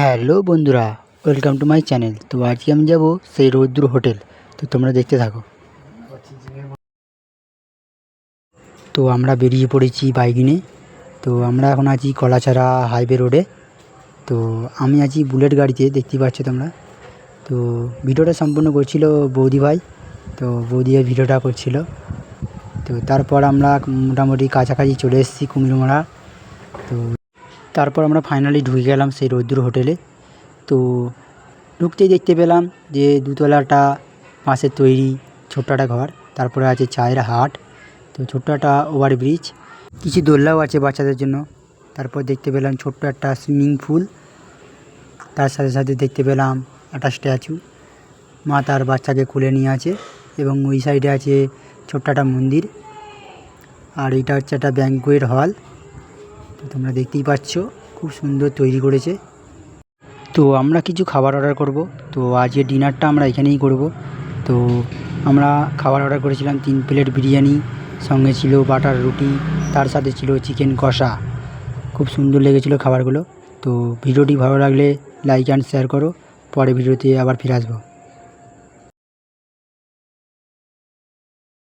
Hello বন্ধুরা welcome to my channel তো আজকে আমি যাব সেই রৌদ্র হোটেল। তো তোমরা দেখতে থাকো। তো আমরা বেরিয়ে পড়েছি বাইক নিয়ে তো আমরা এখন আছি কলাচারা হাইওয়ে রোডে তো আমি আছি বুলেট গাড়িতে, দেখতে পাচ্ছ তোমরা। তো ভিডিওটা সম্পূর্ণ করছিল বৌদি ভাই। তো বৌদি ভাই ভিডিওটা করছিল। তো তারপর আমরা মোটামুটি কাছাকাছি চলে এসেছি কুমিরমারা তো তারপর আমরা ফাইনালি ঢুকে গেলাম সেই রৌদ্র হোটেলে তো ঢুকতেই দেখতে পেলাম যে দুতলাটা বাঁশের তৈরি ছোট্ট একটা ঘর, তারপরে আছে চায়ের হাট। তো ছোট্ট একটা ওভারব্রিজ কিছু দোলনাও আছে বাচ্চাদের জন্য। তারপর দেখতে পেলাম ছোট্ট একটা সুইমিং পুল তার সাথে সাথে দেখতে পেলাম একটা স্ট্যাচু মা তার বাচ্চাকে কুলে নিয়ে আছে এবং ওই সাইডে আছে ছোট্ট একটা মন্দির। আর এটা হচ্ছে একটা ব্যাঙ্কুয়েট হল তো তোমরা দেখতেই পাচ্ছ, খুব সুন্দর তৈরি করেছে। তো আমরা কিছু খাবার অর্ডার করব। তো আজকে ডিনারটা আমরা এখানেই করব। তো আমরা খাবার অর্ডার করেছিলাম তিন প্লেট বিরিয়ানি, সঙ্গে ছিল বাটার রুটি, তার সাথে ছিল চিকেন কষা। খুব সুন্দর লেগেছিলো খাবারগুলো। তো ভিডিওটি ভালো লাগলে লাইক অ্যান্ড শেয়ার করো। পরে ভিডিওতে আবার ফিরে আসব।